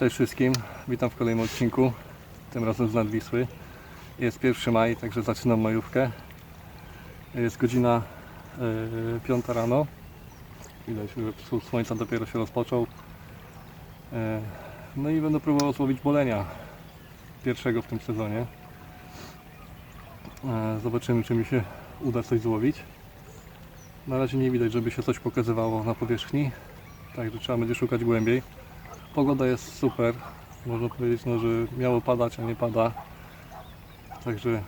Cześć wszystkim, witam w kolejnym odcinku, tym razem z Nadwisły. Jest 1 maj, także zaczynam majówkę. Jest godzina yy, 5 rano. Widać, że wschód słońca dopiero się rozpoczął. Yy, no i będę próbował złowić bolenia pierwszego w tym sezonie. Yy, zobaczymy, czy mi się uda coś złowić. Na razie nie widać, żeby się coś pokazywało na powierzchni, także trzeba będzie szukać głębiej. Pogoda jest super. Można powiedzieć, no, że miało padać, a nie pada. Także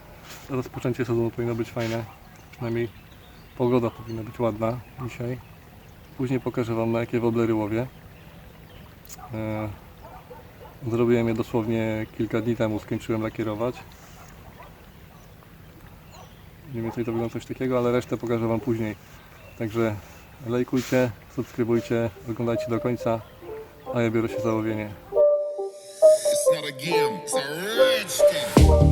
rozpoczęcie sezonu powinno być fajne. Przynajmniej pogoda powinna być ładna dzisiaj. Później pokażę Wam na jakie woblery łowię. E, Zrobiłem je dosłownie kilka dni temu, skończyłem lakierować. Mniej więcej to wygląda coś takiego, ale resztę pokażę Wam później. Także lajkujcie, subskrybujcie, oglądajcie do końca, a ja biorę się za łowienie. It's not a game, it's a.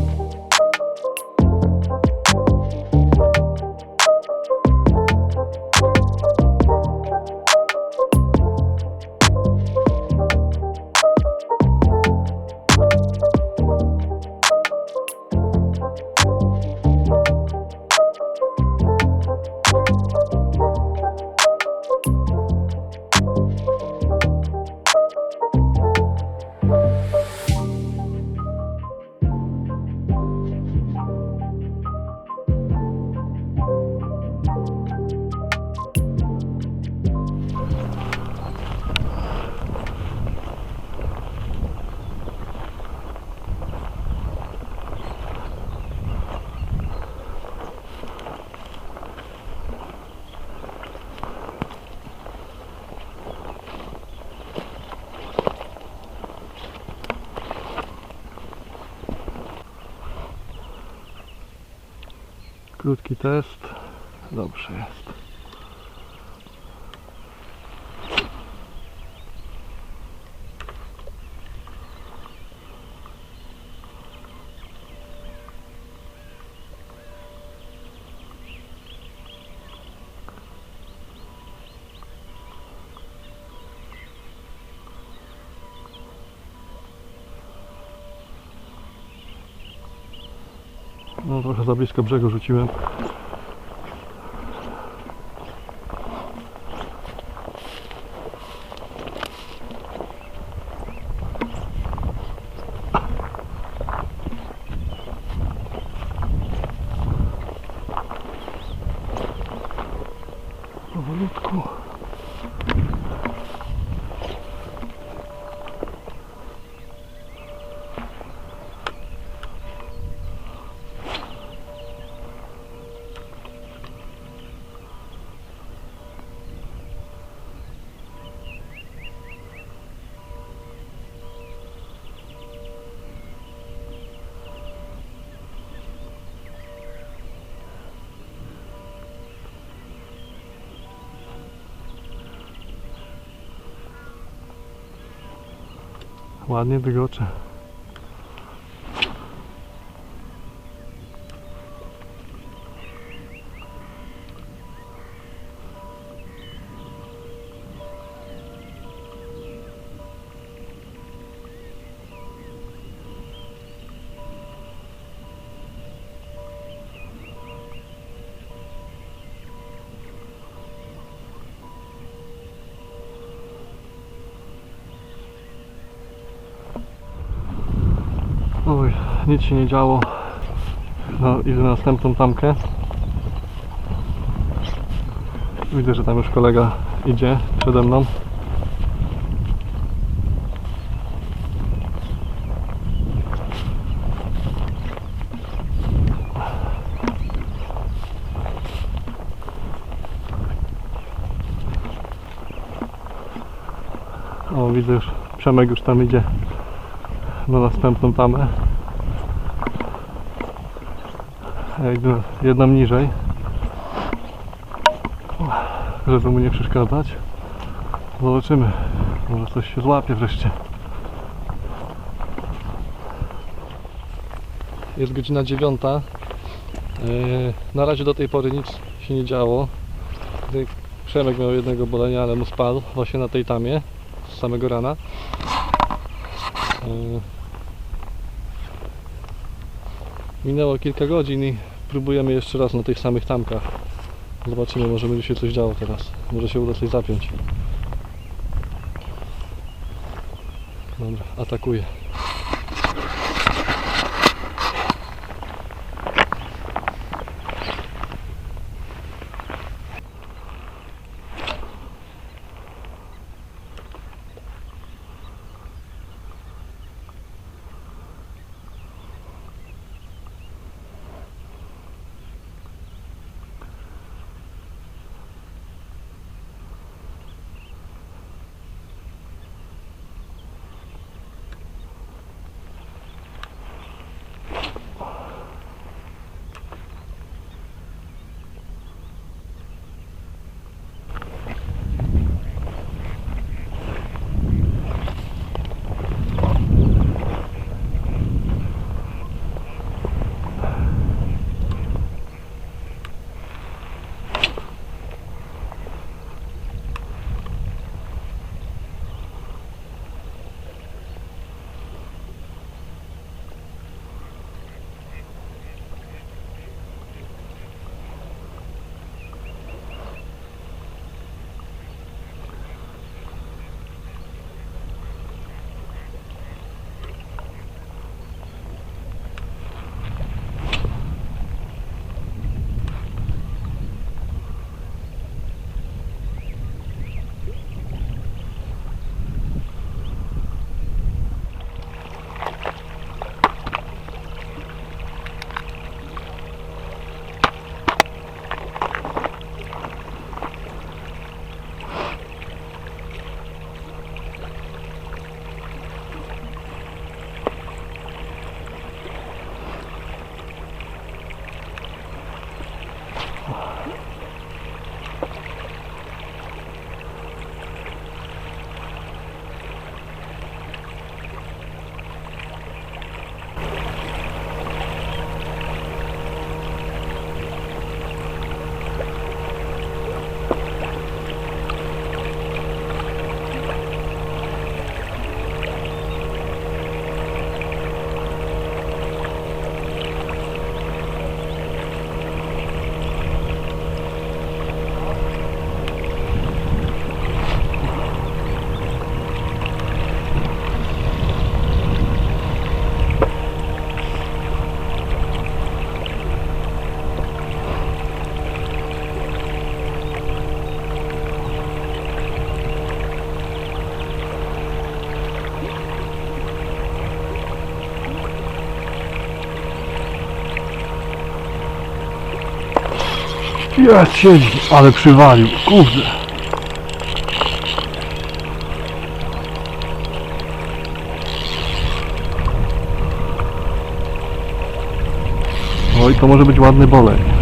Krótki test. Dobrze jest. Trochę za blisko brzegu rzuciłem. Ładnie dygocze. Nic się nie działo. No, idę na następną tamkę. Widzę, że tam już kolega idzie przede mną. O, widzę już, Przemek już tam idzie na następną tamę. Ja idę jedną niżej, żeby mu nie przeszkadzać. Zobaczymy, może coś się złapie wreszcie. Jest godzina dziewiąta. Yy, Na razie do tej pory nic się nie działo. Przemek miał jednego bolenia, ale mu spadł właśnie na tej tamie z samego rana. E, Minęło kilka godzin i próbujemy jeszcze raz na tych samych tamkach. Zobaczymy, może będzie się coś działo teraz. Może się uda coś zapiąć. Dobra, atakuję. Jest, siedzi, ale przywalił, kurde. Oj, to może być ładny bolej.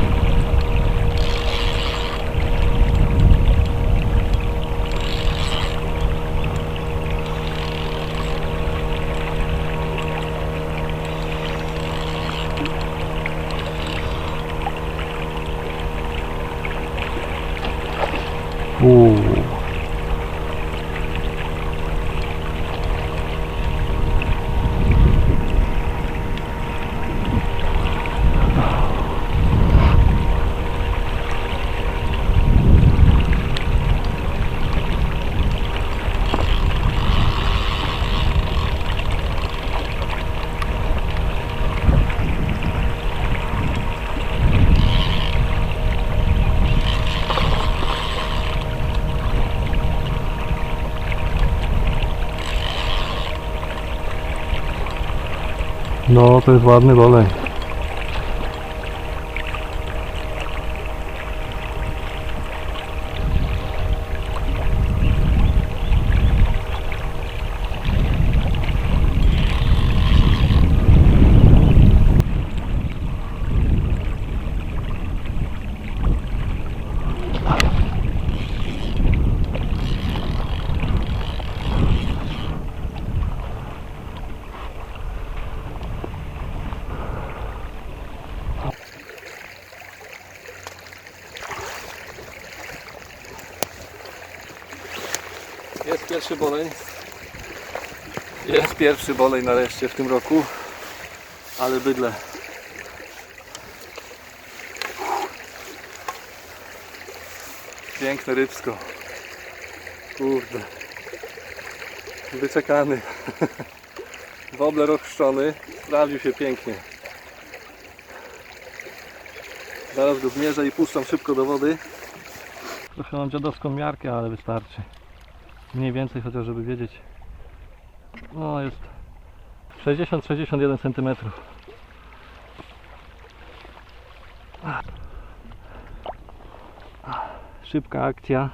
No, to jest ładny bolej. Jest pierwszy boleń. Jest pierwszy bolej nareszcie w tym roku, ale bydle. Piękne rybsko. Kurde. Wyczekany. Wobler ochrzczony. Sprawdził się pięknie. Zaraz go zmierzę i puszczam szybko do wody. Trochę mam dziadowską miarkę, ale wystarczy. Mniej więcej chociaż, żeby wiedzieć. No jest 60-61 cm. Szybka akcja.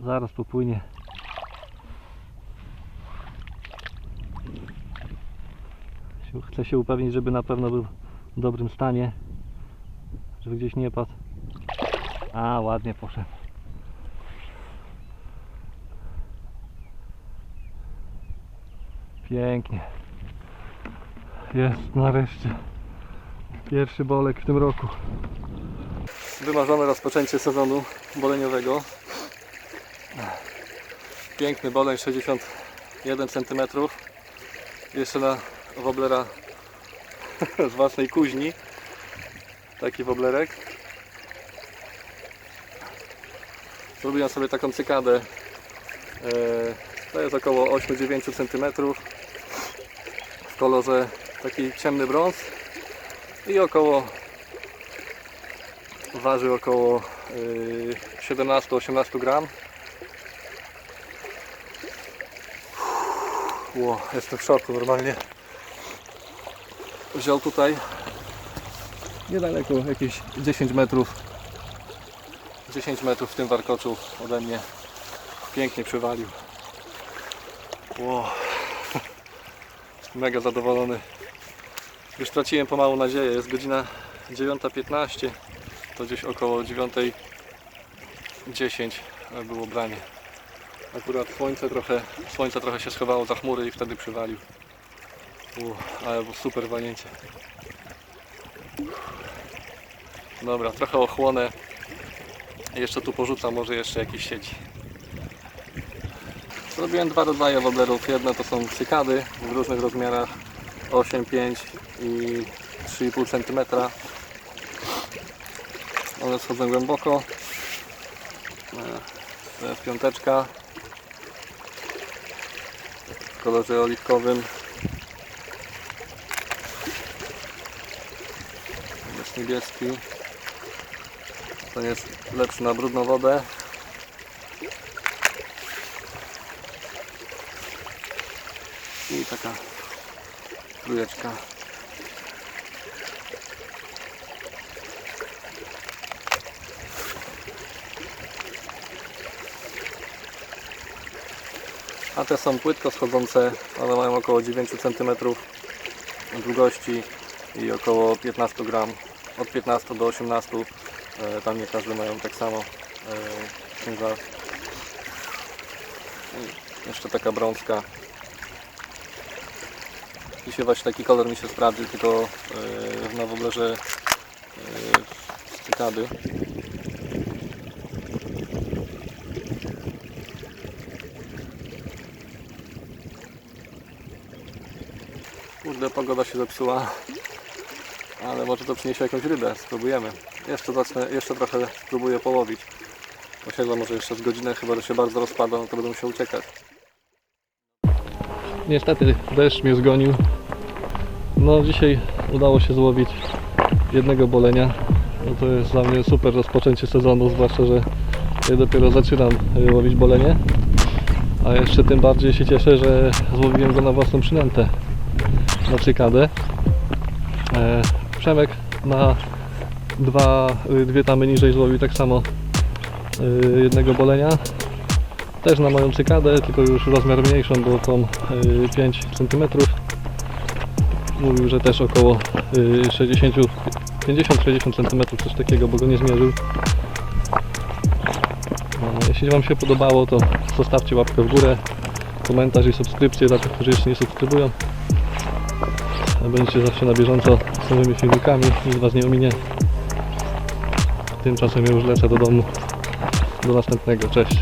Zaraz popłynie. Chcę się upewnić, żeby na pewno był w dobrym stanie. Żeby gdzieś nie padł. A, ładnie poszedł. Pięknie. Jest nareszcie. Pierwszy bolek w tym roku. Wymarzone rozpoczęcie sezonu boleniowego. Piękny boleń 61 cm. Jeszcze na woblera z własnej kuźni. Taki woblerek. Zrobiłem sobie taką cykadę. E, To jest około 8-9 cm. W kolorze taki ciemny brąz. I około waży około y, 17-18 gram. Ło, jestem w szoku normalnie. Wziął tutaj niedaleko, jakieś 10 metrów. 10 metrów w tym warkoczu ode mnie. Pięknie przywalił. Ło. Mega zadowolony. Już traciłem pomału nadzieję. Jest godzina 9.15. To gdzieś około 9.10 było branie. Akurat słońce trochę, słońce trochę się schowało za chmury i wtedy przywalił. Ale było super walnięcie. Dobra, trochę ochłonę. Jeszcze tu porzucam może jeszcze jakieś sieci. Zrobiłem dwa rodzaje woblerów. Jedne to są cykady w różnych rozmiarach 8, 5 i 3,5 cm. One schodzą głęboko. E, To jest piąteczka w kolorze oliwkowym. Jest niebieski. Ten jest lepszy na brudną wodę. Taka trójeczka. A te są płytko schodzące, one mają około 9 cm długości i około 15 gram, od 15 do 18. E, Tam nie każdy mają tak samo e, ciężar. I Jeszcze taka brązka. Dzisiaj właśnie taki kolor mi się sprawdził, tylko e, na woblerze e, z cykady. Kurde, pogoda się zepsuła. Ale może to przyniesie jakąś rybę. Spróbujemy. Jeszcze zacznę, jeszcze trochę spróbuję połowić. Osiedla może jeszcze z godzinę, chyba że się bardzo rozpada, no to będę musiał uciekać. Niestety deszcz mnie zgonił. No dzisiaj udało się złowić jednego bolenia. No to jest dla mnie super rozpoczęcie sezonu, zwłaszcza, że ja dopiero zaczynam y, łowić bolenie. A jeszcze tym bardziej się cieszę, że złowiłem go na własną przynętę na cykadę. E, Przemek na dwa, y, dwie tamy niżej złowił tak samo y, jednego bolenia. Też na moją cykadę, tylko już rozmiar mniejszą, bo tą y, 5 cm. Mówił, że też około y, 60, 50-60 cm, coś takiego, bo go nie zmierzył. No, jeśli Wam się podobało, to zostawcie łapkę w górę, komentarz i subskrypcję dla tych, którzy jeszcze nie subskrybują. Będziecie zawsze na bieżąco z nowymi filmikami, nic Was nie ominie. Tymczasem ja już lecę do domu. Do następnego, cześć.